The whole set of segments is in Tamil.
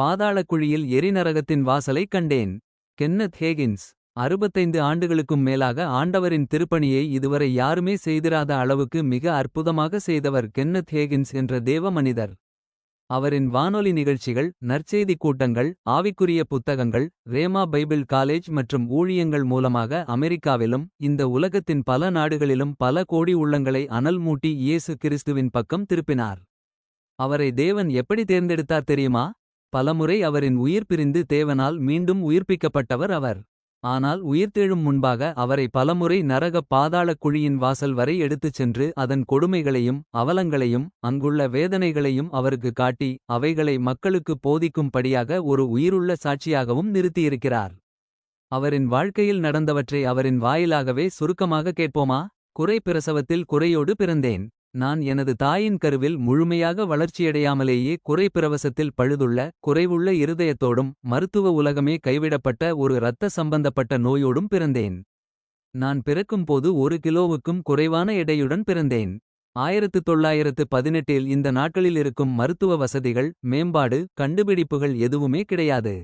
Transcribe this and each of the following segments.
பாதாளக்குழியில் எரிநரகத்தின் வாசலைக் கண்டேன். கென்னத் ஹேகின்ஸ் அறுபத்தைந்து ஆண்டுகளுக்கும் மேலாக ஆண்டவரின் திருப்பணியை இதுவரை யாருமே செய்திராத அளவுக்கு மிக அற்புதமாக செய்தவர் கென்னத் ஹேகின்ஸ் என்ற தேவ மனிதர். அவரின் வானொலி நிகழ்ச்சிகள் நற்செய்திக் கூட்டங்கள் ஆவிக்குரிய புத்தகங்கள் ரேமா பைபிள் காலேஜ் மற்றும் ஊழியங்கள் மூலமாக அமெரிக்காவிலும் இந்த உலகத்தின் பல நாடுகளிலும் பல கோடி உள்ளங்களை அனல் மூட்டி இயேசு கிறிஸ்துவின் பக்கம் திருப்பினார். அவரை தேவன் எப்படி தேர்ந்தெடுத்தார் தெரியுமா பலமுறை அவரின் உயிர் பிரிந்து தேவனால் மீண்டும் உயிர்ப்பிக்கப்பட்டவர் அவர். ஆனால் உயிர்த்தெழும் முன்பாக அவரை பலமுறை நரகப் பாதாளக் குழியின் வாசல் வரை எடுத்துச் சென்று அதன் கொடுமைகளையும் அவலங்களையும் அங்குள்ள வேதனைகளையும் அவருக்கு காட்டி அவைகளை மக்களுக்குப் போதிக்கும்படியாக ஒரு உயிருள்ள சாட்சியாகவும் நிறுத்தியிருக்கிறார். அவரின் வாழ்க்கையில் நடந்தவற்றை அவரின் வாயிலாகவே சுருக்கமாக கேட்போமா குறை பிரசவத்தில் குறையோடு பிறந்தேன். நான் எனது தாயின் கருவில் முழுமையாக வளர்ச்சியடையாமலேயே குறை பிரவசத்தில் பழுதுள்ள குறைவுள்ள இருதயத்தோடும் மருத்துவ உலகமே கைவிடப்பட்ட ஒரு இரத்த சம்பந்தப்பட்ட நோயோடும் பிறந்தேன். நான் பிறக்கும்போது ஒரு கிலோவுக்கும் குறைவான எடையுடன் பிறந்தேன். ஆயிரத்து தொள்ளாயிரத்து பதினெட்டில் இந்த நாட்களில் இருக்கும் மருத்துவ வசதிகள் மேம்பாடு கண்டுபிடிப்புகள் எதுவுமே கிடையாது.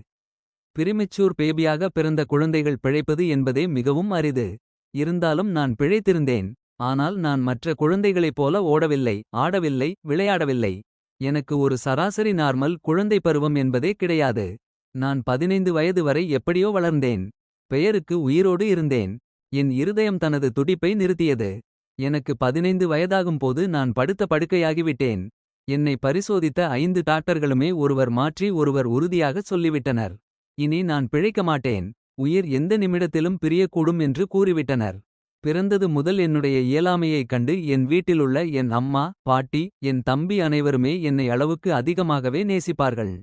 பிரிமெச்சூர் பேபியாக பிறந்த குழந்தைகள் பிழைப்பது என்பதே மிகவும் அரிது. இருந்தாலும் நான் பிழைத்திருந்தேன். ஆனால் நான் மற்ற குழந்தைகளைப் போல ஓடவில்லை ஆடவில்லை விளையாடவில்லை. எனக்கு ஒரு சராசரி நார்மல் குழந்தை பருவம் என்பதே கிடையாது. நான் பதினைந்து வயது வரை எப்படியோ வளர்ந்தேன். பெயருக்கு உயிரோடு இருந்தேன். என் இருதயம் தனது துடிப்பை நிறுத்தியது. எனக்கு பதினைந்து வயதாகும் போது நான் படுத்த படுக்கையாகிவிட்டேன். என்னை பரிசோதித்த ஐந்து டாக்டர்களுமே ஒருவர் மாற்றி ஒருவர் உறுதியாகச் சொல்லிவிட்டனர். இனி நான் பிழைக்க மாட்டேன். உயிர் எந்த நிமிடத்திலும் பிரியக்கூடும் என்று கூறிவிட்டனர். பிறந்தது முதல் என்னுடைய இயலாமையைக் கண்டு என் வீட்டிலுள்ள என் அம்மா பாட்டி என் தம்பி அனைவருமே என்னை அளவுக்கு அதிகமாகவே நேசிப்பார்கள்.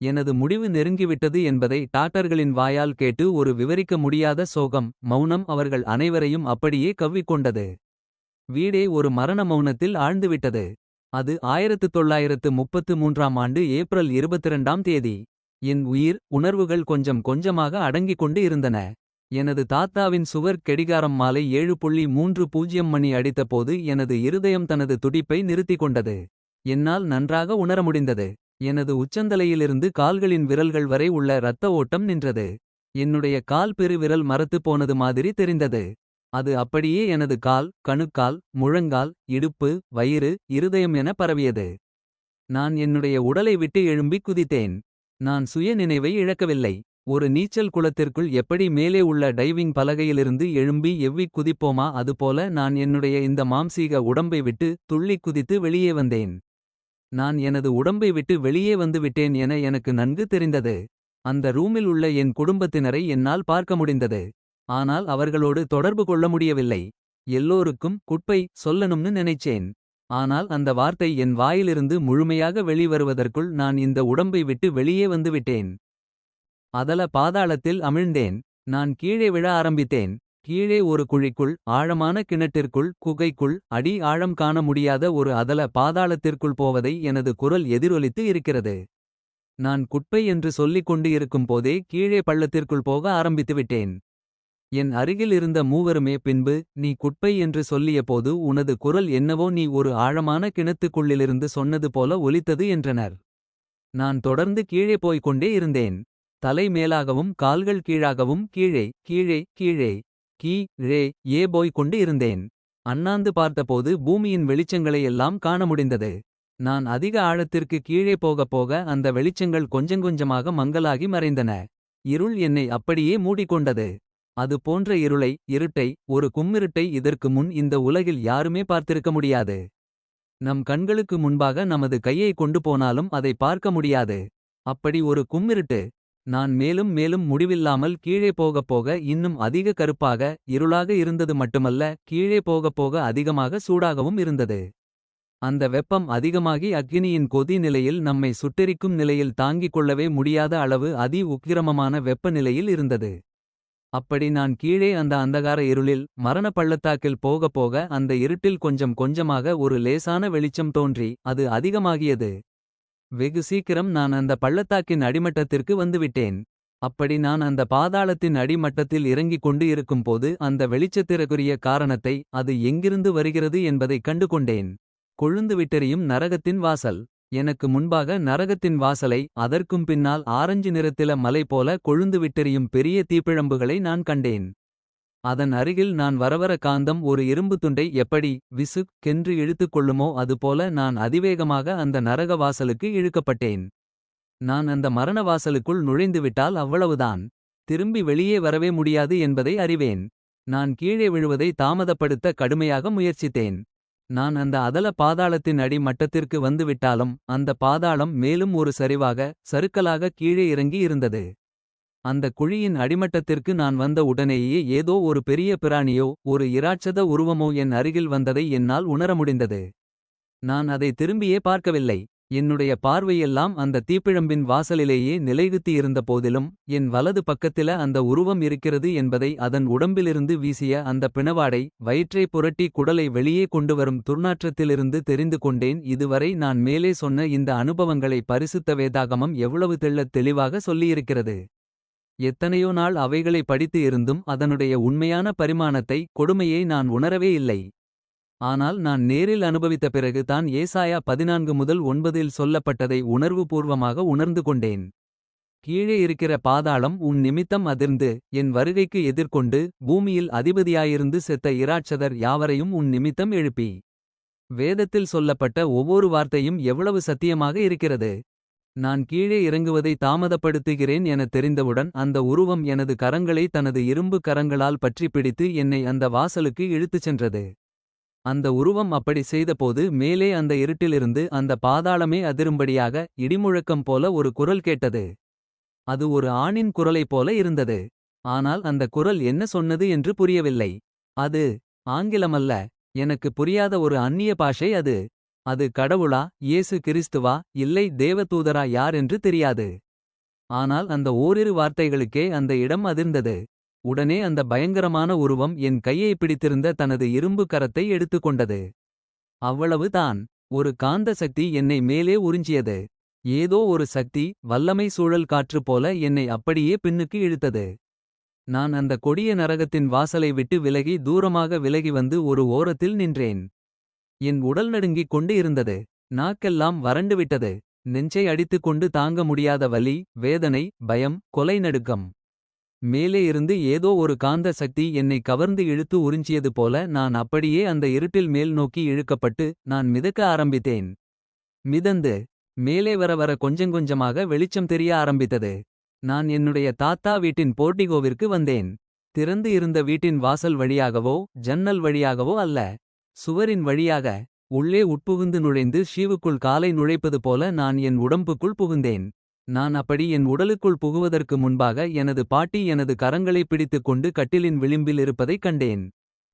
எனது முடிவு நெருங்கிவிட்டது என்பதை டாக்டர்களின் வாயால் கேட்டு ஒரு விவரிக்க முடியாத சோகம் மௌனம் அவர்கள் அனைவரையும் அப்படியே கவ்விக்கொண்டது. வீடே ஒரு மரண மௌனத்தில் ஆழ்ந்துவிட்டது. அது ஆயிரத்து தொள்ளாயிரத்து முப்பத்து மூன்றாம் ஆண்டு ஏப்ரல் இருபத்திரண்டாம் தேதி. என் உயிர் உணர்வுகள் கொஞ்சம் கொஞ்சமாக அடங்கிக் கொண்டு இருந்தன. எனது தாத்தாவின் சுவர் கெடிகாரம் மாலை ஏழு புள்ளி மூன்று பூஜ்யம் மணி அடித்தபோது எனது இருதயம் தனது துடிப்பை நிறுத்திக் கொண்டது. என்னால் நன்றாக உணர முடிந்தது. எனது உச்சந்தலையிலிருந்து கால்களின் விரல்கள் வரை உள்ள இரத்த ஓட்டம் நின்றது. என்னுடைய கால் பெருவிரல் மரத்து போனது மாதிரி தெரிந்தது. அது அப்படியே எனது கால் கணுக்கால் முழங்கால் இடுப்பு வயிறு இருதயம் என பரவியது. நான் என்னுடைய உடலை விட்டு எழும்பி குதித்தேன். நான் சுய நினைவை இழக்கவில்லை. ஒரு நீச்சல் குளத்திற்குள் எப்படி மேலே உள்ள டைவிங் பலகையிலிருந்து எழும்பி எவ்விக் குதிப்போமா அதுபோல நான் என்னுடைய இந்த மாம்சீக உடம்பை விட்டு துள்ளிக் குதித்து வெளியே வந்தேன். நான் எனது உடம்பை விட்டு வெளியே வந்து விட்டேன் என எனக்கு நன்கு தெரிந்தது. அந்த ரூமில் உள்ள என் குடும்பத்தினரை என்னால் பார்க்க முடிந்தது. ஆனால் அவர்களோடு தொடர்பு கொள்ள முடியவில்லை. எல்லோருக்கும் குட்பை சொல்லணும்னு நினைச்சேன். ஆனால் அந்த வார்த்தை என் வாயிலிருந்து முழுமையாக வெளிவருவதற்குள் நான் இந்த உடம்பை விட்டு வெளியே வந்துவிட்டேன். அதல பாதாளத்தில் அமிழ்ந்தேன். நான் கீழே விழ ஆரம்பித்தேன். கீழே ஒரு குழிக்குள் ஆழமான கிணற்றிற்குள் குகைக்குள் அடி ஆழம் காண முடியாத ஒரு அதல பாதாளத்திற்குள் போவதை எனது குரல் எதிரொலித்து இருக்கிறது. நான் குட்பை என்று சொல்லிக் கொண்டு இருக்கும் போதே கீழே பள்ளத்திற்குள் போக ஆரம்பித்துவிட்டேன். என் அருகில் இருந்த மூவருமே பின்பு நீ குட்பை என்று சொல்லியபோது உனது குரல் என்னவோ நீ ஒரு ஆழமான கிணத்துக்குள்ளிலிருந்து சொன்னது போல ஒலித்தது என்றனர். நான் தொடர்ந்து கீழே போய்க் கொண்டே இருந்தேன். தலை மேலாகவும் கால்கள் கீழாகவும் கீழே கீழே கீழே கீ ரே ஏ போய்க் கொண்டு இருந்தேன். அண்ணாந்து பார்த்தபோது பூமியின் வெளிச்சங்களை எல்லாம் காண முடிந்தது. நான் அதிக ஆழத்திற்கு கீழே போகப் போக அந்த வெளிச்சங்கள் கொஞ்சங்கொஞ்சமாக மங்கலாகி மறைந்தன. இருள் என்னை அப்படியே மூடிக்கொண்டது. அது போன்ற இருளை இருட்டை ஒரு கும்மிருட்டை இதற்கு முன் இந்த உலகில் யாருமே பார்த்திருக்க முடியாது. நம் கண்களுக்கு முன்பாக நமது கையை கொண்டு போனாலும் அதை பார்க்க முடியாது. அப்படி ஒரு கும்மிருட்டு. நான் மேலும் மேலும் முடிவில்லாமல் கீழே போகப் போக இன்னும் அதிக கருப்பாக இருளாக இருந்தது மட்டுமல்ல கீழே போகப் போக அதிகமாக சூடாகவும் இருந்தது. அந்த வெப்பம் அதிகமாகி அக்னியின் கொதி நிலையில் நம்மை சுட்டெரிக்கும் நிலையில் தாங்கிக் கொள்ளவே முடியாத அளவு அதி உக்கிரமமான வெப்பநிலையில் இருந்தது. அப்படி நான் கீழே அந்த அந்தகார இருளில் மரண பள்ளத்தாக்கில் போக போக அந்த இருட்டில் கொஞ்சம் கொஞ்சமாக ஒரு லேசான வெளிச்சம் தோன்றி அது அதிகமாகியது. வெகு சீக்கிரம் நான் அந்த பள்ளத்தாக்கின் அடிமட்டத்திற்கு வந்துவிட்டேன். அப்படி நான் அந்த பாதாளத்தின் அடிமட்டத்தில் இறங்கிக் கொண்டு இருக்கும்போது அந்த வெளிச்சத்திற்குரிய காரணத்தை அது எங்கிருந்து வருகிறது என்பதைக் கண்டு கொண்டேன். கொழுந்து விட்டெறியும் நரகத்தின் வாசல். எனக்கு முன்பாக நரகத்தின் வாசலை அதற்கும் பின்னால் ஆரஞ்சு நிறத்தில மலை போல கொழுந்து விட்டெறியும் பெரிய தீப்பிழம்புகளை நான் கண்டேன். அதன் அருகில் நான் வரவர காந்தம் ஒரு இரும்பு துண்டை எப்படி விசுக் கென்று இழுத்துக் கொள்ளுமோ அதுபோல நான் அதிவேகமாக அந்த நரக வாசலுக்கு இழுக்கப்பட்டேன். நான் அந்த மரண வாசலுக்குள் நுழைந்துவிட்டால் அவ்வளவுதான். திரும்பி வெளியே வரவே முடியாது என்பதை அறிவேன். நான் கீழே விழுவதை தாமதப்படுத்த கடுமையாக முயற்சித்தேன். நான் அந்த அதல பாதாளத்தின் அடி மட்டத்திற்கு வந்துவிட்டாலும் அந்த பாதாளம் மேலும் ஒரு சரிவாக சறுக்கலாக கீழே இறங்கி இருந்தது. அந்த குழியின் அடிமட்டத்திற்கு நான் வந்த உடனேயே ஏதோ ஒரு பெரிய பிராணியோ ஒரு இராட்சத உருவமோ என் அருகில் வந்ததை என்னால் உணர முடிந்தது. நான் அதை திரும்பியே பார்க்கவில்லை. என்னுடைய பார்வையெல்லாம் அந்த தீப்பிழம்பின் வாசலிலேயே நிலைகுத்தி இருந்த போதிலும் என் வலது பக்கத்தில அந்த உருவம் இருக்கிறது என்பதை அதன் உடம்பிலிருந்து வீசிய அந்த பிணவாடை வயிற்றை புரட்டி குடலை வெளியே கொண்டுவரும் துர்நாற்றத்திலிருந்து தெரிந்து கொண்டேன் இதுவரை நான் மேலே சொன்ன இந்த அனுபவங்களை பரிசுத்த வேதாகமம் எவ்வளவு தெள்ளத் தெளிவாக சொல்லியிருக்கிறது. எத்தனையோ நாள் அவைகளை படித்து இருந்தும் அதனுடைய உண்மையான பரிமாணத்தை கொடுமையை நான் உணரவே இல்லை. ஆனால் நான் நேரில் அனுபவித்த பிறகு தான் ஏசாயா பதினான்கு முதல் ஒன்பதில் சொல்லப்பட்டதை உணர்வுபூர்வமாக உணர்ந்து கொண்டேன். கீழே இருக்கிற பாதாளம் உன் நிமித்தம் அதிர்ந்து என் வருகைக்கு எதிர்கொண்டு பூமியில் அதிபதியாயிருந்து செத்த இராட்சதர் யாவரையும் உன் நிமித்தம் எழுப்பி. வேதத்தில் சொல்லப்பட்ட ஒவ்வொரு வார்த்தையும் எவ்வளவு சத்தியமாக இருக்கிறது. நான் கீழே இறங்குவதை தாமதப்படுத்துகிறேன் என தெரிந்தவுடன் அந்த உருவம் எனது கரங்களை தனது இரும்பு கரங்களால் பற்றி பிடித்து என்னை அந்த வாசலுக்கு இழுத்துச் சென்றது. அந்த உருவம் அப்படி செய்தபோது மேலே அந்த இருட்டிலிருந்து அந்த பாதாளமே அதிரும்படியாக இடிமுழக்கம் போல ஒரு குரல் கேட்டது. அது ஒரு ஆணின் குரலைப் போல இருந்தது. ஆனால் அந்த குரல் என்ன சொன்னது என்று புரியவில்லை. அது ஆங்கிலமல்ல எனக்கு புரியாத ஒரு அந்நிய பாஷை அது. அது கடவுளா இயேசு கிறிஸ்துவா இல்லை தேவதூதரா யார் என்று தெரியாது. ஆனால் அந்த ஓரிரு வார்த்தைகளுக்கே அந்த இடம் அதிர்ந்தது. உடனே அந்த பயங்கரமான உருவம் என் கையை பிடித்திருந்த தனது இரும்பு கரத்தை எடுத்துக்கொண்டது. அவ்வளவு தான் ஒரு காந்த சக்தி என்னை மேலே உறிஞ்சியது. ஏதோ ஒரு சக்தி வல்லமை சூழல் காற்று போல என்னை அப்படியே பின்னுக்கு இழுத்தது. நான் அந்த கொடிய நரகத்தின் வாசலை விட்டு விலகி தூரமாக விலகி வந்து ஒரு ஓரத்தில் நின்றேன். என் உடல் நடுங்கிக் கொண்டு இருந்தது. நாக்கெல்லாம் வறண்டுவிட்டது. நெஞ்சை அடித்துக் கொண்டு தாங்க முடியாத வலி வேதனை பயம் கொலை நடுக்கம். மேலே இருந்து ஏதோ ஒரு காந்த சக்தி என்னை கவர்ந்து இழுத்து உறிஞ்சியது போல நான் அப்படியே அந்த இருட்டில் மேல் நோக்கி இழுக்கப்பட்டு நான் மிதக்க ஆரம்பித்தேன். மிதந்து மேலே வர வர கொஞ்சங்கொஞ்சமாக வெளிச்சம் தெரிய ஆரம்பித்தது. நான் என்னுடைய தாத்தா வீட்டின் போர்டிகோவிற்கு வந்தேன். திறந்து இருந்த வீட்டின் வாசல் வழியாகவோ ஜன்னல் வழியாகவோ அல்ல. சுவரின் வழியாக உள்ளே உட்புகுந்து நுழைந்து ஷீவுக்குள் காலை நுழைப்பது போல நான் என் உடம்புக்குள் புகுந்தேன். நான் அப்படி என் உடலுக்குள் புகுவதற்கு முன்பாக எனது பாட்டி எனது கரங்களை பிடித்துக் கொண்டு கட்டிலின் விளிம்பில் இருப்பதைக் கண்டேன்.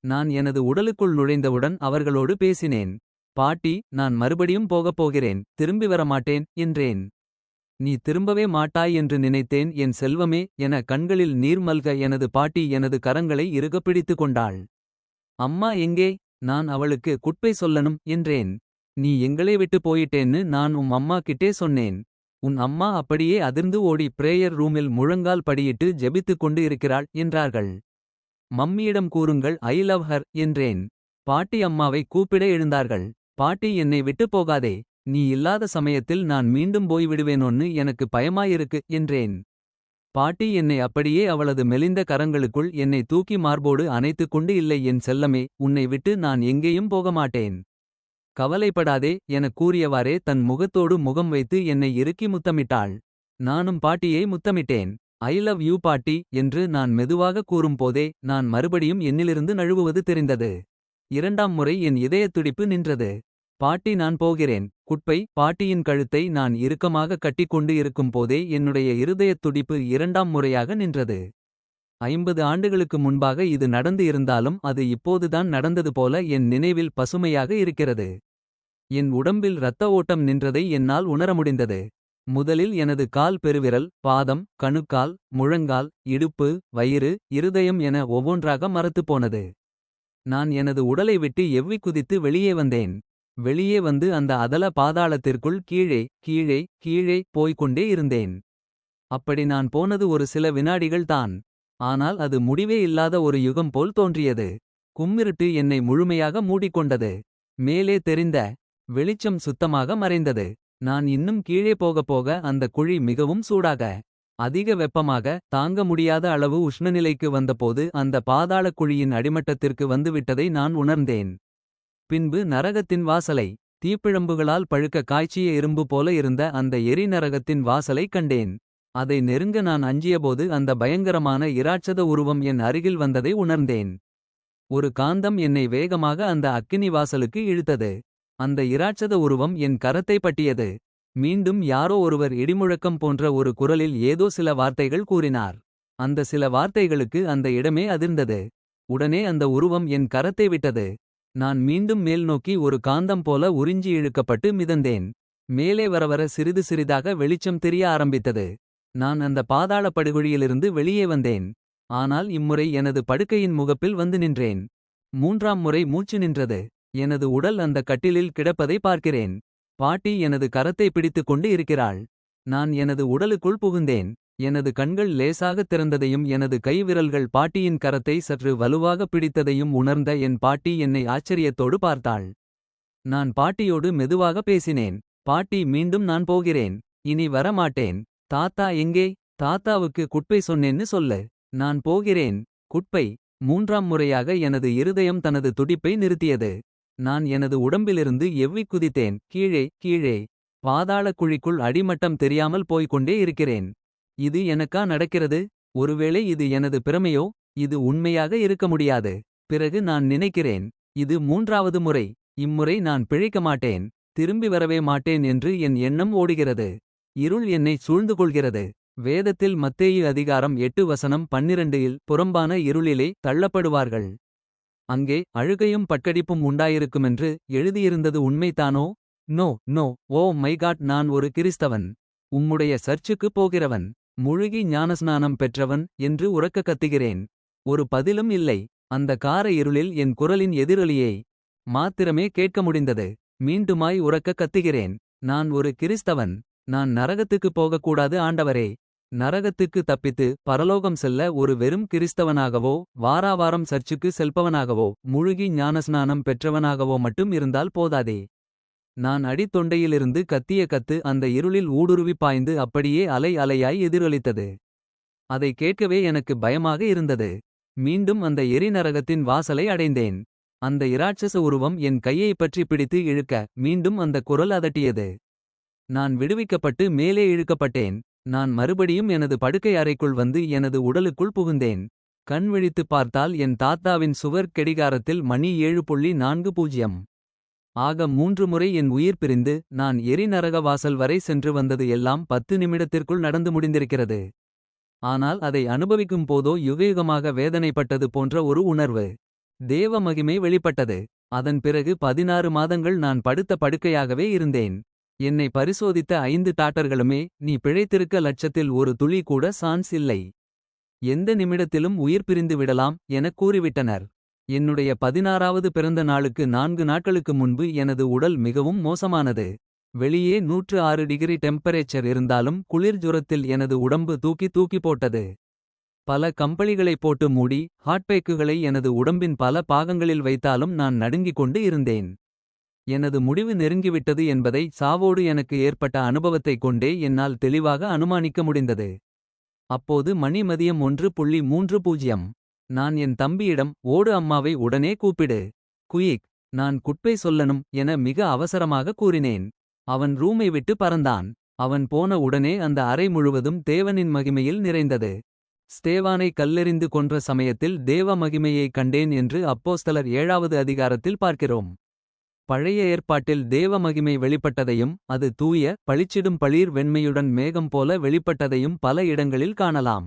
நான் எனது உடலுக்குள் நுழைந்தவுடன் அவர்களோடு பேசினேன். பாட்டி நான் மறுபடியும் போகப் போகிறேன் திரும்பி வரமாட்டேன் என்றேன். நீ திரும்பவே மாட்டாய் என்று நினைத்தேன் என் செல்வமே என கண்களில் நீர் மல்க எனது பாட்டி எனது கரங்களை இறுகப் பிடித்துக் கொண்டாள். அம்மா எங்கே நான் அவளுக்கு குட்பை சொல்லணும் என்றேன். நீ எங்களை விட்டு போயிட்டேன்னு நான் உம் அம்மா கிட்டே சொன்னேன். உன் அம்மா அப்படியே அதிர்ந்து ஓடி பிரேயர் ரூமில் முழங்கால் படியிட்டு ஜெபித்துக் கொண்டு இருக்கிறாள் என்றார்கள். மம்மியிடம் கூறுங்கள் ஐ லவ் ஹர் என்றேன். பாட்டி அம்மாவை கூப்பிட எழுந்தார்கள். பாட்டி என்னை விட்டு போகாதே. நீ இல்லாத சமயத்தில் நான் மீண்டும் போய்விடுவேனொன்னு எனக்கு பயமாயிருக்கு என்றேன். பாட்டி என்னை அப்படியே அவளது மெலிந்த கரங்களுக்குள் என்னை தூக்கி மார்போடு அணைத்துக் கொண்டு இல்லை என் செல்லமே உன்னை விட்டு நான் எங்கேயும் போகமாட்டேன். கவலைப்படாதே எனக் கூறியவாறே தன் முகத்தோடு முகம் வைத்து என்னை இறுக்கி முத்தமிட்டாள். நானும் பாட்டியை முத்தமிட்டேன். ஐ லவ் யூ பாட்டி என்று நான் மெதுவாக கூறும்போதே நான் மறுபடியும் என்னிலிருந்து நழுவுவது தெரிந்தது. இரண்டாம் முறை என் இதயத் துடிப்பு நின்றது. பாட்டி நான் போகிறேன் குட்பை பாட்டியின் கழுத்தை நான் இறுக்கமாக கட்டிக்கொண்டு இருக்கும் போதே என்னுடைய இருதயத் துடிப்பு இரண்டாம் முறையாக நின்றது. ஐம்பது ஆண்டுகளுக்கு முன்பாக இது நடந்து இருந்தாலும் அது இப்போதுதான் நடந்தது போல என் நினைவில் பசுமையாக இருக்கிறது. என் உடம்பில் இரத்த ஓட்டம் நின்றதை என்னால் உணர முடிந்தது. முதலில் எனது கால் பெருவிரல் பாதம் கணுக்கால் முழங்கால் இடுப்பு வயிறு இருதயம் என ஒவ்வொன்றாக மறத்துப் போனது. நான் எனது உடலை விட்டு எவ்வி குதித்து வெளியே வந்தேன். வெளியே வந்து அந்த அதல பாதாளத்திற்குள் கீழே கீழே கீழே போய்க்கொண்டே இருந்தேன். அப்படி நான் போனது ஒரு சில வினாடிகள் தான். ஆனால் அது முடிவே இல்லாத ஒரு யுகம் போல் தோன்றியது. கும்மிருட்டு என்னை முழுமையாக மூடிக்கொண்டது. மேலே தெரிந்த வெளிச்சம் சுத்தமாக மறைந்தது. நான் இன்னும் கீழே போக போக அந்த குழி மிகவும் சூடாக அதிக வெப்பமாக தாங்க முடியாத அளவு உஷ்ணநிலைக்கு வந்தபோது அந்த பாதாளக் குழியின் அடிமட்டத்திற்கு வந்துவிட்டதை நான் உணர்ந்தேன் பின்பு நரகத்தின் வாசலை தீப்பிழம்புகளால் பழுக்க காய்ச்சிய இரும்பு போல இருந்த அந்த எரி நரகத்தின் வாசலை கண்டேன். அதை நெருங்க நான் அஞ்சியபோது அந்த பயங்கரமான இராட்சத உருவம் என் அருகில் வந்ததை உணர்ந்தேன். ஒரு காந்தம் என்னை வேகமாக அந்த அக்கினி வாசலுக்கு இழுத்தது. அந்த இராட்சத உருவம் என் கரத்தை பட்டியது. மீண்டும் யாரோ ஒருவர் இடிமுழக்கம் போன்ற ஒரு குரலில் ஏதோ சில வார்த்தைகள் கூறினார். அந்த சில வார்த்தைகளுக்கு அந்த இடமே அதிர்ந்தது. உடனே அந்த உருவம் என் கரத்தை விட்டது. நான் மீண்டும் மேல் நோக்கி ஒரு காந்தம் போல உறிஞ்சி இழுக்கப்பட்டு மிதந்தேன். மேலே வரவர சிறிது சிறிதாக வெளிச்சம் தெரிய ஆரம்பித்தது. நான் அந்த பாதாள படுகொழியிலிருந்து வெளியே வந்தேன். ஆனால் இம்முறை எனது படுக்கையின் முகப்பில் வந்து நின்றேன். மூன்றாம் முறை மூச்சு நின்றது. எனது உடல் அந்த கட்டிலில் கிடப்பதை பார்க்கிறேன். பாட்டி எனது கரத்தை பிடித்துக் கொண்டு இருக்கிறாள். நான் எனது உடலுக்குள் புகுந்தேன். எனது கண்கள் லேசாகத் திறந்ததையும் எனது கைவிரல்கள் பாட்டியின் கரத்தை சற்று வலுவாக பிடித்ததையும் உணர்ந்த என் பாட்டி என்னை ஆச்சரியத்தோடு பார்த்தாள். நான் பாட்டியோடு மெதுவாக பேசினேன். பாட்டி மீண்டும் நான் போகிறேன். இனி வரமாட்டேன். தாத்தா எங்கே? தாத்தாவுக்கு குட்பை சொன்னேன்னு சொல்லு. நான் போகிறேன். குட்பை மூன்றாம் முறையாக எனது இருதயம் தனது துடிப்பை நிறுத்தியது. நான் எனது உடம்பிலிருந்து எவ்விக் குதித்தேன். கீழே கீழே. பாதாள குழிக்குள் அடிமட்டம் தெரியாமல் போய்க் கொண்டே இருக்கிறேன். இது எனக்கா நடக்கிறது? ஒருவேளை இது எனது பிறமையோ இது உண்மையாக இருக்க முடியாது. பிறகு நான் நினைக்கிறேன் இது மூன்றாவது முறை. இம்முறை நான் பிழைக்க மாட்டேன் திரும்பி வரவே மாட்டேன் என்று என் எண்ணம் ஓடுகிறது. இருள் என்னை சூழ்ந்து கொள்கிறது. வேதத்தில் மத்தேயு அதிகாரம் எட்டு வசனம் பன்னிரண்டில் புறம்பான இருளிலே தள்ளப்படுவார்கள். அங்கே அழுகையும் பட்கடிப்பும் உண்டாயிருக்குமென்று எழுதியிருந்தது உண்மைதானோ? நோ நோ ஓ மைகாட் நான் ஒரு கிறிஸ்தவன். உம்முடைய சர்ச்சுக்கு போகிறவன். முழுகி ஞானஸ்நானம் பெற்றவன் என்று உறக்க கத்துகிறேன். ஒரு பதிலும் இல்லை. அந்த கார இருளில் என் குரலின் எதிரொலியை மாத்திரமே கேட்க முடிந்தது. மீண்டுமாய் உறக்க கத்துகிறேன். நான் ஒரு கிறிஸ்தவன். நான் நரகத்துக்கு போகக்கூடாது ஆண்டவரே. நரகத்துக்கு தப்பித்து பரலோகம் செல்ல ஒரு வெறும் கிறிஸ்தவனாகவோ வாராவாரம் சர்ச்சுக்கு செல்பவனாகவோ முழுகி ஞானஸ்நானம் பெற்றவனாகவோ மட்டும் இருந்தால் போதாதே. நான் அடித்தொண்டையிலிருந்து கத்திய கத்து அந்த இருளில் ஊடுருவி பாய்ந்து அப்படியே அலை அலையாய் எதிரொலித்தது. அதை கேட்கவே எனக்கு பயமாக இருந்தது. மீண்டும் அந்த எரிநரகத்தின் வாசலை அடைந்தேன். அந்த இராட்சச உருவம் என் கையை பற்றி பிடித்து இழுக்க மீண்டும் அந்த குரல் அதட்டியது. நான் விடுவிக்கப்பட்டு மேலே இழுக்கப்பட்டேன். நான் மறுபடியும் எனது படுக்கை அறைக்குள் வந்து எனது உடலுக்குள் புகுந்தேன். கண் விழித்துப் பார்த்தால் என் தாத்தாவின் சுவர் கெடிகாரத்தில் மணி ஏழு புள்ளி நான்கு பூஜ்யம். ஆக மூன்று முறை என் உயிர் பிரிந்து நான் எரிநரக வாசல் வரை சென்று வந்தது எல்லாம் பத்து நிமிடத்திற்குள் நடந்து முடிந்திருக்கிறது. ஆனால் அதை அனுபவிக்கும் போதோ யுகயுகமாக வேதனைப்பட்டது போன்ற ஒரு உணர்வு. தேவ மகிமை வெளிப்பட்டது. அதன் பிறகு பதினாறு மாதங்கள் நான் படுத்த படுக்கையாகவே இருந்தேன். என்னை பரிசோதித்த ஐந்து டாக்டர்களுமே நீ பிழைத்திருக்க லட்சத்தில் ஒரு துளி கூட சான்ஸ் இல்லை. எந்த நிமிடத்திலும் உயிர் பிரிந்து விடலாம் எனக் கூறிவிட்டனர். என்னுடைய பதினாறாவது பிறந்த நாளுக்கு நான்கு நாட்களுக்கு முன்பு எனது உடல் மிகவும் மோசமானது. வெளியே நூற்று ஆறு டிகிரி டெம்பரேச்சர் இருந்தாலும் குளிர் ஜுரத்தில் எனது உடம்பு தூக்கி தூக்கி போட்டது. பல கம்பளிகளை போட்டு மூடி ஹாட்பேக்குகளை எனது உடம்பின் பல பாகங்களில் வைத்தாலும் நான் நடுங்கிக் கொண்டு இருந்தேன். எனது முடிவு நெருங்கிவிட்டது என்பதை சாவோடு எனக்கு ஏற்பட்ட அனுபவத்தைக் கொண்டே என்னால் தெளிவாக அனுமானிக்க முடிந்தது. அப்போது மணி மதியம் ஒன்று புள்ளி மூன்று பூஜ்யம். நான் என் தம்பியிடம் ஓடு அம்மாவை உடனே கூப்பிடு. குயிக் நான் குட்பை சொல்லணும் என மிக அவசரமாக கூறினேன். அவன் ரூமை விட்டு பறந்தான். அவன் போன உடனே அந்த அறை முழுவதும் தேவனின் மகிமையில் நிறைந்தது. ஸ்தேவானை கல்லெறிந்து கொன்ற சமயத்தில் தேவ மகிமையைக் கண்டேன் என்று அப்போஸ்தலர் ஏழாவது அதிகாரத்தில் பார்க்கிறோம். பழைய ஏற்பாட்டில் தேவ மகிமை வெளிப்பட்டதையும் அது தூய பளிச்சிடும் பளிர் வெண்மையுடன் மேகம் போல வெளிப்பட்டதையும் பல இடங்களில் காணலாம்.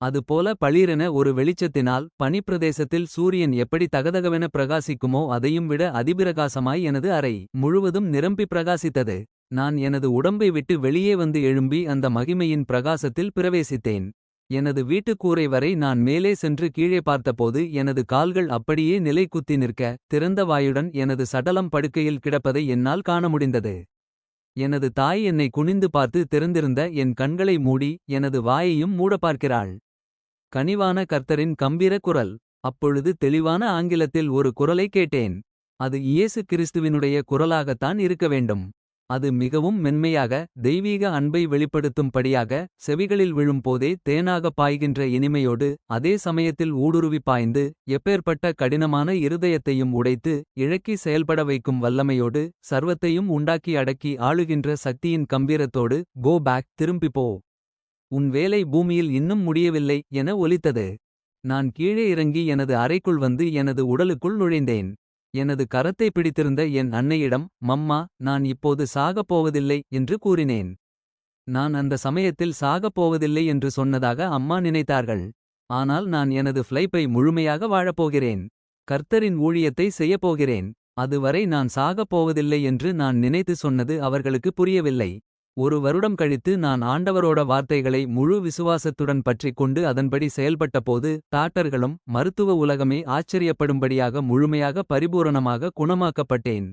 அதுபோல பளிரென ஒரு வெளிச்சத்தினால் பனிப்பிரதேசத்தில் சூரியன் எப்படி தகதகவென பிரகாசிக்குமோ அதையும் விட அதிபிரகாசமாய் எனது அறை முழுவதும் நிரம்பி பிரகாசித்தது. நான் எனது உடம்பை விட்டு வெளியே வந்து எழும்பி அந்த மகிமையின் பிரகாசத்தில் பிரவேசித்தேன். எனது வீட்டுக்கூரை வரை நான் மேலே சென்று கீழே பார்த்தபோது எனது கால்கள் அப்படியே நிலை குத்தி நிற்க திறந்த வாயுடன் எனது சடலம் படுக்கையில் கிடப்பதை என்னால் காண முடிந்தது. எனது தாய் என்னை குனிந்து பார்த்து திறந்திருந்த என் கண்களை மூடி எனது வாயையும் மூட பார்க்கிறாள் கனிவான கர்த்தரின் கம்பீர குரல். அப்பொழுது தெளிவான ஆங்கிலத்தில் ஒரு குரலை கேட்டேன். அது இயேசு கிறிஸ்துவினுடைய குரலாகத்தான் இருக்க வேண்டும். அது மிகவும் மென்மையாக தெய்வீக அன்பை வெளிப்படுத்தும்படியாக செவிகளில் விழும்போதே தேனாக பாய்கின்ற இனிமையோடு அதே சமயத்தில் ஊடுருவி பாய்ந்து எப்பேற்பட்ட கடினமான இருதயத்தையும் உடைத்து இழக்கி செயல்பட வைக்கும் வல்லமையோடு சர்வத்தையும் உண்டாக்கி அடக்கி ஆளுகின்ற சக்தியின் கம்பீரத்தோடு கோ பேக் திரும்பிப்போ உன் வேலை பூமியில் இன்னும் முடியவில்லை என ஒலித்தது. நான் கீழே இறங்கி எனது அறைக்குள் வந்து எனது உடலுக்குள் நுழைந்தேன். எனது கரத்தை பிடித்திருந்த என் அன்னையிடம் மம்மா நான் இப்போது சாகப் போவதில்லை என்று கூறினேன். நான் அந்த சமயத்தில் சாகப் போவதில்லை என்று சொன்னதாக அம்மா நினைத்தார்கள். ஆனால் நான் எனது ஃப்ளைப்பை முழுமையாக வாழப்போகிறேன் கர்த்தரின் ஊழியத்தை செய்யப்போகிறேன் அதுவரை நான் சாகப் போவதில்லை என்று நான் நினைத்து சொன்னது அவர்களுக்கு புரியவில்லை. ஒரு வருடம் கழித்து நான் ஆண்டவரோட வார்த்தைகளை முழு விசுவாசத்துடன் பற்றிக் கொண்டு அதன்படி செயல்பட்டபோது டாக்டர்களும் மருத்துவ உலகமே ஆச்சரியப்படும்படியாக முழுமையாக பரிபூரணமாக குணமாக்கப்பட்டேன்.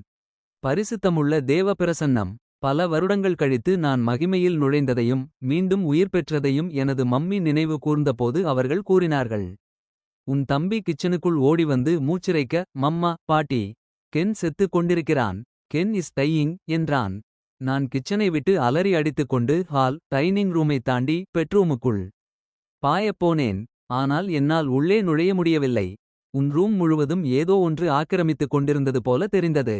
பரிசுத்தமுள்ள தேவ பிரசன்னம் பல வருடங்கள் கழித்து நான் மகிமையில் நுழைந்ததையும் மீண்டும் உயிர் பெற்றதையும் எனது மம்மி நினைவு கூர்ந்தபோது அவர்கள் கூறினார்கள். உன் தம்பி கிச்சனுக்குள் ஓடி வந்து மூச்சிரைக்க மம்மா பாட்டி கென் செத்துக் கொண்டிருக்கிறான் கென் இஸ் டையிங் என்றான். நான் கிச்சனை விட்டு அலறி அடித்துக் கொண்டு ஹால் டைனிங் ரூமை தாண்டி பெட்ரூமுக்குள் பாயப் போனேன் ஆனால் என்னால் உள்ளே நுழைய முடியவில்லை. உன் ரூம் முழுவதும் ஏதோ ஒன்று ஆக்கிரமித்துக் கொண்டிருந்தது போல தெரிந்தது.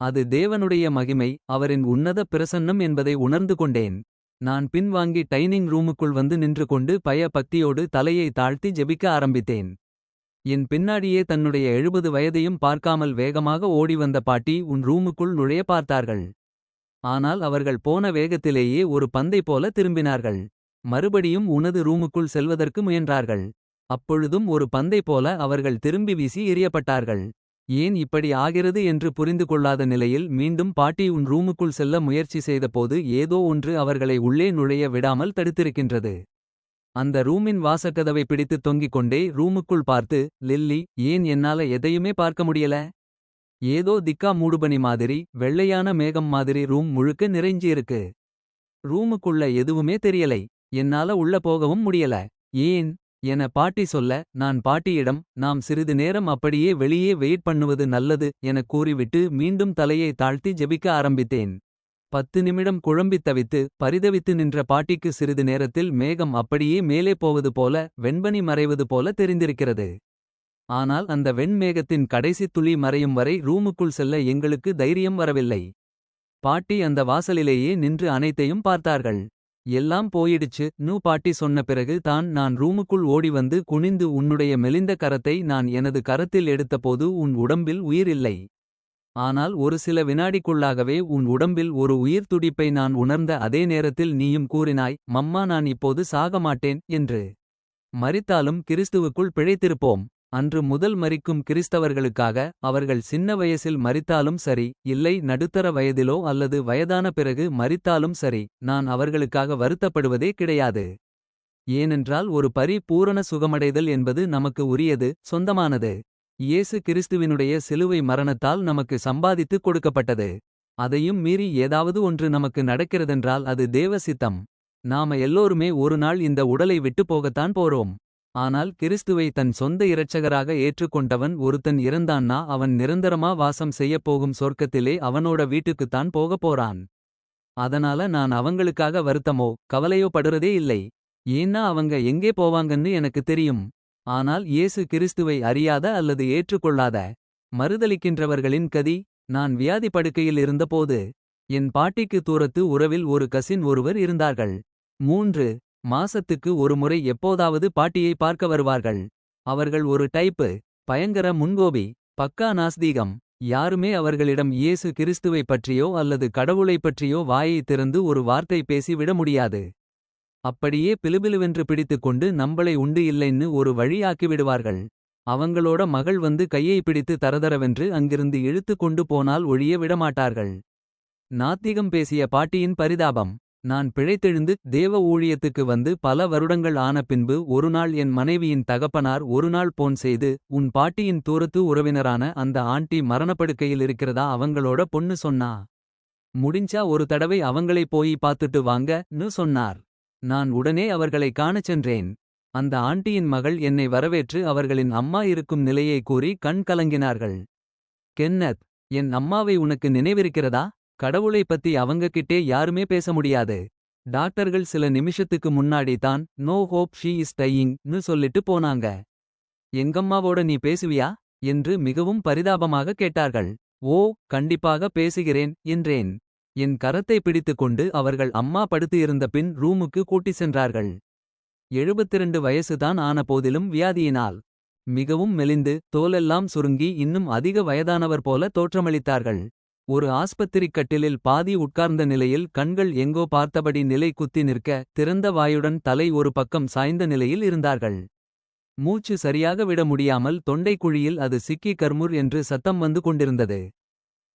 அது தேவனுடைய மகிமை அவரின் உன்னத பிரசன்னம் என்பதை உணர்ந்து கொண்டேன். நான் பின்வாங்கி டைனிங் ரூமுக்குள் வந்து நின்று கொண்டு பய பக்தியோடு தலையை தாழ்த்தி ஜெபிக்க ஆரம்பித்தேன். என் பின்னாடியே தன்னுடைய எழுபது வயதையும் பார்க்காமல் வேகமாக ஓடி வந்த பாட்டி உன் ரூமுக்குள் நுழைய பார்த்தார்கள். ஆனால் அவர்கள் போன வேகத்திலேயே ஒரு பந்தை போல திரும்பினார்கள். மறுபடியும் உனது ரூமுக்குள் செல்வதற்கு முயன்றார்கள். அப்பொழுதும் ஒரு பந்தை போல அவர்கள் திரும்பி வீசி எறியப்பட்டார்கள். ஏன் இப்படி ஆகிறது என்று புரிந்து கொள்ளாத நிலையில் மீண்டும் பாட்டி உன் ரூமுக்குள் செல்ல முயற்சி செய்தபோது ஏதோ ஒன்று அவர்களை உள்ளே நுழைய விடாமல் தடுத்திருக்கின்றது. அந்த ரூமின் வாசக்கதவை பிடித்து தொங்கிக் கொண்டே ரூமுக்குள் பார்த்து லில்லி ஏன் என்னால எதையுமே பார்க்க முடியல? ஏதோ திக்கா மூடுபனி மாதிரி வெள்ளையான மேகம் மாதிரி ரூம் முழுக்க நிறைஞ்சிருக்கு ரூமுக்குள்ள எதுவுமே தெரியலை. என்னால உள்ள போகவும் முடியல. ஏன்? என பாட்டி சொல்ல நான் பாட்டியிடம் நாம் சிறிது நேரம் அப்படியே வெளியே வெயிட் பண்ணுவது நல்லது எனக் கூறிவிட்டு மீண்டும் தலையை தாழ்த்தி ஜெபிக்க ஆரம்பித்தேன். பத்து நிமிடம் குழம்பித் தவித்து பரிதவித்து நின்ற பாட்டிக்கு சிறிது நேரத்தில் மேகம் அப்படியே மேலே போவது போல வெண்பனி மறைவது போல தெரிந்திருக்கிறது. ஆனால் அந்த வெண்மேகத்தின் கடைசி துளி மறையும் வரை ரூமுக்குள் செல்ல எங்களுக்கு தைரியம் வரவில்லை. பாட்டி அந்த வாசலிலேயே நின்று அனைத்தையும் பார்த்தார்கள். எல்லாம் போயிடுச்சு நூ பாட்டி சொன்ன பிறகு தான் நான் ரூமுக்குள் ஓடி வந்து குனிந்து உன்னுடைய மெலிந்த கரத்தை நான் எனது கரத்தில் எடுத்தபோது உன் உடம்பில் உயிர் இல்லை. ஆனால் ஒரு சில வினாடிக்குள்ளாகவே உன் உடம்பில் ஒரு உயிர் துடிப்பை நான் உணர்ந்த அதே நேரத்தில் நீயும் கூறினாய் மம்மா நான் இப்போது சாக மாட்டேன் என்று. மறித்தாலும் கிறிஸ்துவுக்குள் பிழைத்திருப்போம். அன்று முதல் மறிக்கும் கிறிஸ்தவர்களுக்காக அவர்கள் சின்ன வயசில் மறித்தாலும் சரி இல்லை நடுத்தர வயதிலோ அல்லது வயதான பிறகு மறித்தாலும் சரி நான் அவர்களுக்காக வருத்தப்படுவதே கிடையாது. ஏனென்றால் ஒரு பரி பூரண சுகமடைதல் என்பது நமக்கு உரியது சொந்தமானது. இயேசு கிறிஸ்துவினுடைய சிலுவை மரணத்தால் நமக்கு சம்பாதித்துக் கொடுக்கப்பட்டது. அதையும் மீறி ஏதாவது ஒன்று நமக்கு நடக்கிறதென்றால் அது தேவசித்தம் நாம எல்லோருமே ஒரு நாள் இந்த உடலை விட்டு போகத்தான் போறோம். ஆனால் கிறிஸ்துவை தன் சொந்த இரட்சகராக ஏற்றுக்கொண்டவன் ஒருத்தன் இறந்தான்னா அவன் நிரந்தரமா வாசம் செய்யப் போகும் சொர்க்கத்திலே அவனோட வீட்டுக்குத்தான் போகப் போறான். அதனால நான் அவங்களுக்காக வருத்தமோ கவலையோ படுறதே இல்லை. ஏன்னா அவங்க எங்கே போவாங்கன்னு எனக்கு தெரியும். ஆனால் இயேசு கிறிஸ்துவை அறியாத அல்லது ஏற்றுக்கொள்ளாத மறுதலிக்கின்றவர்களின் கதி நான் வியாதி படுக்கையில் இருந்தபோது என் பாட்டிக்கு தூரத்து உறவில் ஒரு கசின் ஒருவர் இருந்தார்கள். மூன்று மாசத்துக்கு ஒருமுறை எப்போதாவது பாட்டியை பார்க்க வருவார்கள். அவர்கள் ஒரு டைப்பு பயங்கர முன்கோபி பக்கா நாஸ்தீகம். யாருமே அவர்களிடம் இயேசு கிறிஸ்துவை பற்றியோ அல்லது கடவுளைப் பற்றியோ வாயை திறந்து ஒரு வார்த்தை பேசிவிட முடியாது. அப்படியே பிலுபிலுவென்று பிடித்துக்கொண்டு நம்பளை உண்டு இல்லைன்னு ஒரு வழியாக்கி விடுவார்கள். அவங்களோட மகள் வந்து கையை பிடித்து தரதரவென்று அங்கிருந்து இழுத்து கொண்டு போனால் ஒழிய விடமாட்டார்கள். நாத்திகம் பேசிய பாட்டியின் பரிதாபம். நான் பிழைத்தெழுந்து தேவ ஊழியத்துக்கு வந்து பல வருடங்கள் ஆன பின்பு ஒருநாள் என் மனைவியின் தகப்பனார் ஒருநாள் போன் செய்து உன் பாட்டியின் தூரத்து உறவினரான அந்த ஆண்டி மரணப்படுக்கையில் இருக்கிறதா அவங்களோட பொண்ணு? சொன்னா. முடிஞ்சா ஒரு தடவை அவங்களை போய் பார்த்துட்டு வாங்கன்னு சொன்னார். நான் உடனே அவர்களை காணச் சென்றேன். அந்த ஆண்டியின் மகள் என்னை வரவேற்று அவர்களின் அம்மா இருக்கும் நிலையை கூறி கண் கலங்கினார்கள். கென்னத் என் அம்மாவை உனக்கு நினைவிருக்கிறதா? கடவுளை பத்தி அவங்க கிட்டே யாருமே பேச முடியாது. டாக்டர்கள் சில நிமிஷத்துக்கு முன்னாடி தான் நோ ஹோப் ஷீ இஸ் டையிங்னு சொல்லிட்டு போனாங்க. எங்கம்மாவோட நீ பேசுவியா? என்று மிகவும் பரிதாபமாக கேட்டார்கள். ஓ கண்டிப்பாக பேசுகிறேன் என்றேன். என் கரத்தை பிடித்துக்கொண்டு அவர்கள் அம்மா படுத்து இருந்த பின் ரூமுக்கு கூட்டி சென்றார்கள். எழுபத்திரண்டு வயசுதான் ஆன போதிலும் வியாதியினால். மிகவும் மெலிந்து தோலெல்லாம் சுருங்கி இன்னும் அதிக வயதானவர் போல தோற்றமளித்தார்கள். ஒரு ஆஸ்பத்திரிக் கட்டிலில் பாதி உட்கார்ந்த நிலையில் கண்கள் எங்கோ பார்த்தபடி நிலை குத்தி நிற்க திறந்த வாயுடன் தலை ஒரு பக்கம் சாய்ந்த நிலையில் இருந்தார்கள். மூச்சு சரியாக விட முடியாமல் தொண்டைக் குழியில் அது சிக்கி கர்முர் என்று சத்தம் வந்து கொண்டிருந்தது.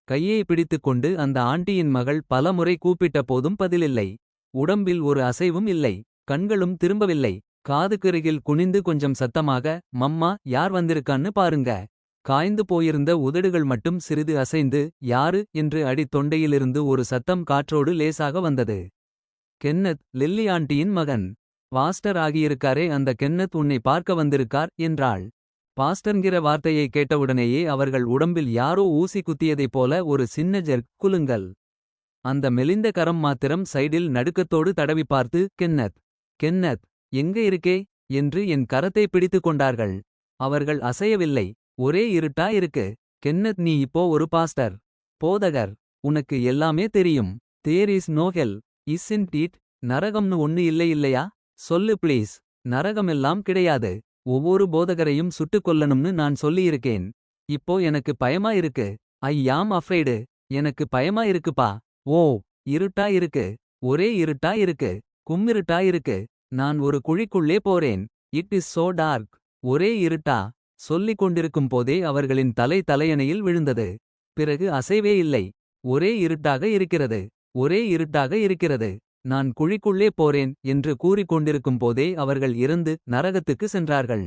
கையை பிடித்துக்கொண்டு அந்த ஆண்டியின் மகள் பலமுறை கூப்பிட்ட போதும் பதிலில்லை. உடம்பில் ஒரு அசைவும் இல்லை. கண்களும் திரும்பவில்லை. காதுக்கருகில் குனிந்து கொஞ்சம் சத்தமாக மம்மா யார் வந்திருக்கான்னு பாருங்க. காய்ந்து போயிருந்த உதடுகள் மட்டும் சிறிது அசைந்து யாரு? என்று அடி தொண்டையிலிருந்து ஒரு சத்தம் காற்றோடு லேசாக வந்தது. கென்னத் லில்லி ஆண்டியின் மகன். பாஸ்டர் ஆகியிருக்காரே அந்த கென்னத் உன்னை பார்க்க வந்திருக்கார் என்றாள். பாஸ்டர்ங்கிற வார்த்தையை கேட்டவுடனேயே அவர்கள் உடம்பில் யாரோ ஊசி குத்தியதைப் போல ஒரு சின்ன ஜெர்க் குலுங்கல். அந்த மெலிந்த கரம் மாத்திரம் சைடில் நடுக்கத்தோடு தடவி பார்த்து கென்னத் கென்னத் எங்க இருக்கே? என்று என் கரத்தை பிடித்துக் கொண்டார்கள். அவர்கள் அசையவில்லை. ஒரே இருட்டா இருக்கு. கென்னத் நீ இப்போ ஒரு பாஸ்டர். போதகர் உனக்கு எல்லாமே தெரியும். There is no hell. Is indeed. நரகம்னு ஒண்ணு இல்லை இல்லையா? சொல்லு ப்ளீஸ். நரகமெல்லாம் கிடையாது. ஒவ்வொரு போதகரையும் சுட்டுக் கொல்லணும்னு நான் சொல்லியிருக்கேன். இப்போ எனக்கு பயமா இருக்கு. ஐ யாம் அஃப்ரைடு. எனக்கு பயமா இருக்குப்பா ஓ இருட்டா இருக்கு. ஒரே இருட்டா இருக்கு. கும்மிருட்டா இருக்கு. நான் ஒரு குழிக்குள்ளே போறேன். It is so dark. ஒரே இருட்டா. சொல்லிக் கொண்டிருக்கும் போதே அவர்களின் தலை தலையணையில் விழுந்தது. பிறகு அசைவே இல்லை. ஒரே இருட்டாக இருக்கிறது. ஒரே இருட்டாக இருக்கிறது. நான் குழிக்குள்ளே போறேன் என்று கூறிக்கொண்டிருக்கும் போதே அவர்கள் இறந்து நரகத்துக்கு சென்றார்கள்.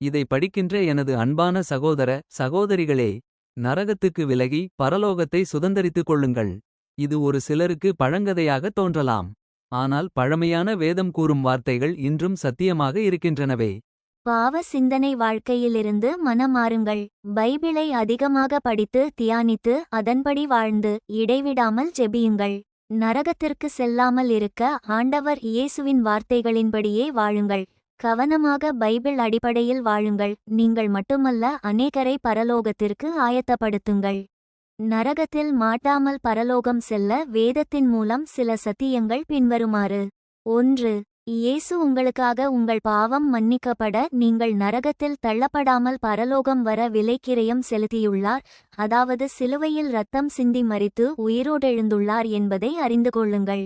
இதை படிக்கின்ற எனது அன்பான சகோதர சகோதரிகளே நரகத்துக்கு விலகி பரலோகத்தை சுதந்தரித்துக் கொள்ளுங்கள். இது ஒரு சிலருக்கு பழங்கதையாக தோன்றலாம். ஆனால் பழமையான வேதம் கூறும் வார்த்தைகள் இன்றும் சத்தியமாக இருக்கின்றனவே. பாவ சிந்தனை வாழ்க்கையிலிருந்து மனமாறுங்கள். பைபிளை அதிகமாக படித்து தியானித்து அதன்படி வாழ்ந்து இடைவிடாமல் ஜெபியுங்கள். நரகத்திற்கு செல்லாமல் இருக்க ஆண்டவர் இயேசுவின் வார்த்தைகளின்படியே வாழுங்கள். கவனமாக பைபிள் அடிப்படையில் வாழுங்கள். நீங்கள் மட்டுமல்ல அநேகரை பரலோகத்திற்கு ஆயத்தப்படுத்துங்கள். நரகத்தில் மாட்டாமல் பரலோகம் செல்ல வேதத்தின் மூலம் சில சத்தியங்கள் பின்வருமாறு. ஒன்று இயேசு உங்களுக்காக உங்கள் பாவம் மன்னிக்கப்பட நீங்கள் நரகத்தில் தள்ளப்படாமல் பரலோகம் வர விலைக்கிரயம் செலுத்தியுள்ளார். அதாவது சிலுவையில் ரத்தம் சிந்தி மறித்து உயிரோடெழுந்துள்ளார் என்பதை அறிந்து கொள்ளுங்கள்.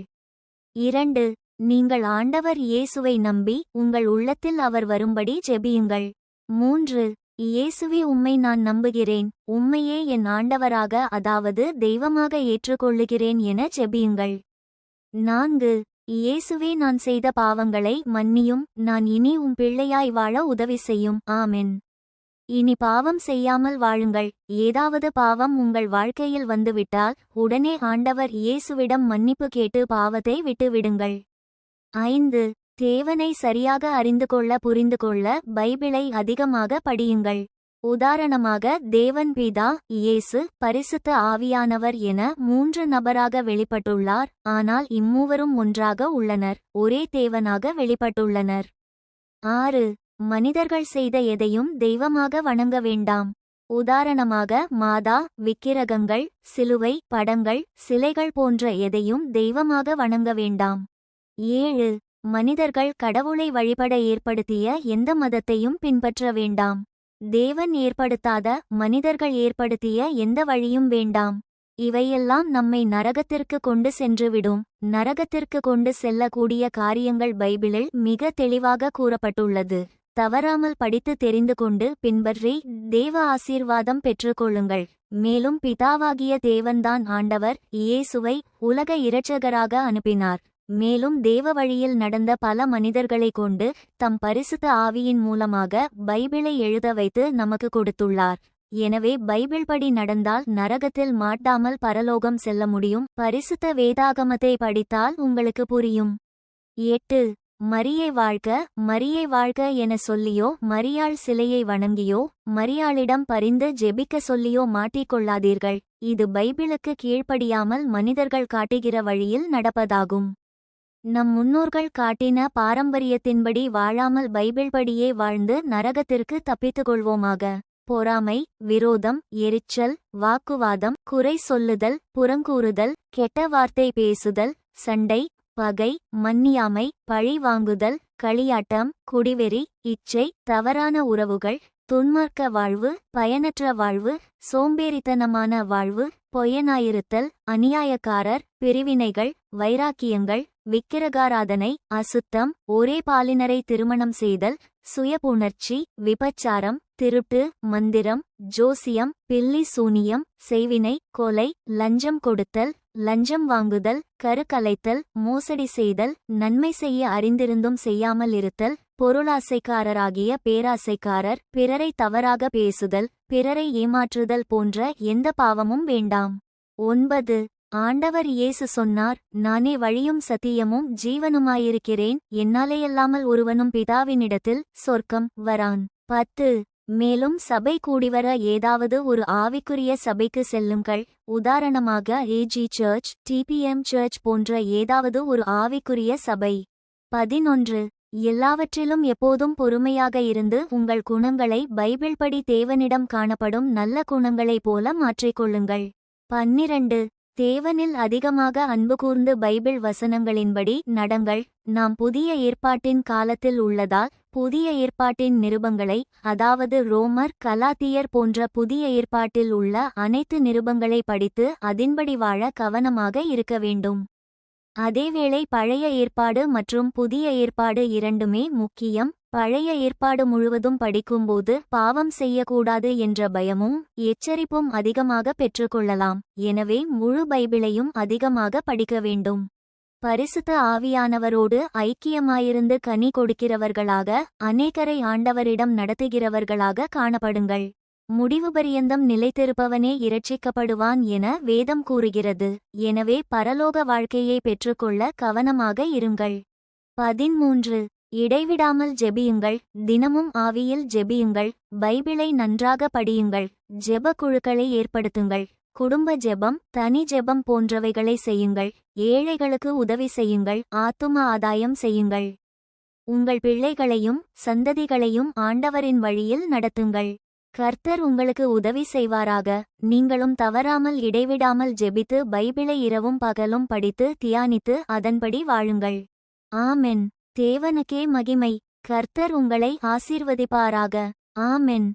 இரண்டு நீங்கள் ஆண்டவர் இயேசுவை நம்பி உங்கள் உள்ளத்தில் அவர் வரும்படி ஜெபியுங்கள். மூன்று இயேசுவே உம்மை நான் நம்புகிறேன். உம்மையே என் ஆண்டவராக அதாவது தெய்வமாக ஏற்றுக்கொள்ளுகிறேன் என ஜெபியுங்கள். நான்கு இயேசுவே நான் செய்த பாவங்களை மன்னியும். நான் இனி உம் பிள்ளையாய் வாழ உதவி செய்யும். ஆமென். இனி பாவம் செய்யாமல் வாழுங்கள். ஏதாவது பாவம் உங்கள் வாழ்க்கையில் வந்துவிட்டால் உடனே ஆண்டவர் இயேசுவிடம் மன்னிப்பு கேட்டு பாவத்தை விட்டுவிடுங்கள். ஐந்து. தேவனை சரியாக அறிந்து கொள்ள புரிந்து கொள்ள பைபிளை அதிகமாக படியுங்கள். உதாரணமாக தேவன் பிதா இயேசு பரிசுத்த ஆவியானவர் என மூன்று நபராக வெளிப்பட்டுள்ளார். ஆனால் இம்மூவரும் ஒன்றாக உள்ளனர். ஒரே தேவனாக வெளிப்பட்டுள்ளனர். ஆறு. மனிதர்கள் செய்த எதையும் தெய்வமாக வணங்க வேண்டாம். உதாரணமாக மாதா விக்கிரகங்கள் சிலுவை படங்கள் சிலைகள் போன்ற எதையும் தெய்வமாக வணங்க வேண்டாம். ஏழு. மனிதர்கள் கடவுளை வழிபட ஏற்படுத்திய எந்த மதத்தையும் பின்பற்ற வேண்டாம். தேவன் ஏற்படுத்தாத மனிதர்கள் ஏற்படுத்திய எந்த வழியும் வேண்டாம். இவையெல்லாம் நம்மை நரகத்திற்கு கொண்டு சென்றுவிடும். நரகத்திற்கு கொண்டு செல்லக்கூடிய காரியங்கள் பைபிளில் மிக தெளிவாக கூறப்பட்டுள்ளது. தவறாமல் படித்து தெரிந்து கொண்டு பின்பற்றி தேவ ஆசீர்வாதம் பெற்றுக்கொள்ளுங்கள். மேலும் பிதாவாகிய தேவன்தான் ஆண்டவர் இயேசுவை உலக இரட்சகராக அனுப்பினார். மேலும் தேவ வழியில் நடந்த பல மனிதர்களைக் கொண்டு தம் பரிசுத்த ஆவியின் மூலமாக பைபிளை எழுத வைத்து நமக்கு கொடுத்துள்ளார். எனவே பைபிள் படி நடந்தால் நரகத்தில் மாட்டாமல் பரலோகம் செல்ல முடியும். பரிசுத்த வேதாகமத்தை படித்தால் உங்களுக்கு புரியும். எட்டு. மரியை வாழ்க மரியை வாழ்க என சொல்லியோ மரியாள் சிலையை வணங்கியோ மரியாளிடம் பரிந்து ஜெபிக்க சொல்லியோ மாட்டிக்கொள்ளாதீர்கள் இது பைபிளுக்கு கீழ்ப்படியாமல் மனிதர்கள் காட்டுகிற வழியில் நடப்பதாகும். நம் முன்னோர்கள் காட்டின பாரம்பரியத்தின்படி வாழாமல் பைபிள் படியே வாழ்ந்து நரகத்திற்கு தப்பித்துக் கொள்வோமாக. பொறாமை விரோதம் எரிச்சல் வாக்குவாதம் குறை சொல்லுதல் புறங்கூறுதல் கெட்ட வார்த்தை பேசுதல் சண்டை பகை மன்னியாமை பழி வாங்குதல் களியாட்டம் குடிவெறி இச்சை தவறான உறவுகள் துன்மார்க்க வாழ்வு பயனற்ற வாழ்வு சோம்பேறித்தனமான வாழ்வு பொய்யனாயிருத்தல் அநியாயக்காரர் பிரிவினைகள் வைராக்கியங்கள் விக்கிரகாராதனை அசுத்தம் ஒரே பாலினரை திருமணம் செய்தல் சுயபுணர்ச்சி விபச்சாரம் திருட்டு மந்திரம் ஜோசியம் பில்லி சூனியம் செய்வினை கொலை லஞ்சம் கொடுத்தல் லஞ்சம் வாங்குதல் கருக்கலைத்தல் மோசடி செய்தல் நன்மை செய்ய அறிந்திருந்தும் செய்யாமல் இருத்தல் பொருளாசைக்காரராகிய பேராசைக்காரர் பிறரை தவறாக பேசுதல் பிறரை ஏமாற்றுதல் போன்ற எந்த பாவமும் வேண்டாம். ஒன்பது ஆண்டவர் இயேசு சொன்னார் நானே வழியும் சத்தியமும் ஜீவனுமாயிருக்கிறேன் என்னாலேயல்லாமல் ஒருவனும் பிதாவினிடத்தில் சொர்க்கம் வரான். பத்து மேலும் சபை கூடிவர ஏதாவது ஒரு ஆவிக்குரிய சபைக்கு செல்லுங்கள். உதாரணமாக ஏஜி சர்ச் டிபிஎம் சர்ச் போன்ற ஏதாவது ஒரு ஆவிக்குரிய சபை. பதினொன்று எல்லாவற்றிலும் எப்போதும் பொறுமையாக இருந்து உங்கள் குணங்களை பைபிள் படி தேவனிடம் காணப்படும் நல்ல குணங்களைப் போல மாற்றிக்கொள்ளுங்கள். பன்னிரண்டு தேவனில் அதிகமாக அன்பு கூர்ந்து பைபிள் வசனங்களின்படி நடங்கள். நாம் புதிய ஏற்பாட்டின் காலத்தில் உள்ளதால் புதிய ஏற்பாட்டின் நிருபங்களை அதாவது ரோமர் கலாத்தியர் போன்ற புதிய ஏற்பாட்டில் உள்ள அனைத்து நிருபங்களை படித்து அதின்படி வாழ கவனமாக இருக்க வேண்டும். அதேவேளை பழைய ஏற்பாடு மற்றும் புதிய ஏற்பாடு இரண்டுமே முக்கியம். பழைய ஏற்பாடு முழுவதும் படிக்கும்போது பாவம் செய்யக்கூடாது என்ற பயமும் எச்சரிப்பும் அதிகமாக பெற்றுக்கொள்ளலாம். எனவே முழு பைபிளையும் அதிகமாக படிக்க வேண்டும். பரிசுத்த ஆவியானவரோடு ஐக்கியமாயிருந்து கனி கொடுக்கிறவர்களாக அநேகரை ஆண்டவரிடம் நடத்துகிறவர்களாக காணப்படுங்கள். முடிவு பரியந்தம் நிலைத்திருப்பவனே இரட்சிக்கப்படுவான் என வேதம் கூறுகிறது. எனவே பரலோக வாழ்க்கையை பெற்றுக்கொள்ள கவனமாக இருங்கள். பதிமூன்று இடைவிடாமல் ஜெபியுங்கள் தினமும் ஆவியில் ஜெபியுங்கள் பைபிளை நன்றாக படியுங்கள் ஜெப குழுக்களை ஏற்படுத்துங்கள் குடும்ப ஜெபம் தனி ஜெபம் போன்றவைகளை செய்யுங்கள் ஏழைகளுக்கு உதவி செய்யுங்கள் ஆத்தும ஆதாயம் செய்யுங்கள். உங்கள் பிள்ளைகளையும் சந்ததிகளையும் ஆண்டவரின் வழியில் நடத்துங்கள். கர்த்தர் உங்களுக்கு உதவி செய்வாராக நீங்களும் தவறாமல் இடைவிடாமல் ஜெபித்து பைபிளை இரவும் பகலும் படித்து தியானித்து அதன்படி வாழுங்கள். ஆமென். தேவனுக்கே மகிமை. கர்த்தர் உங்களை ஆசீர்வதிப்பாராக. ஆமென்.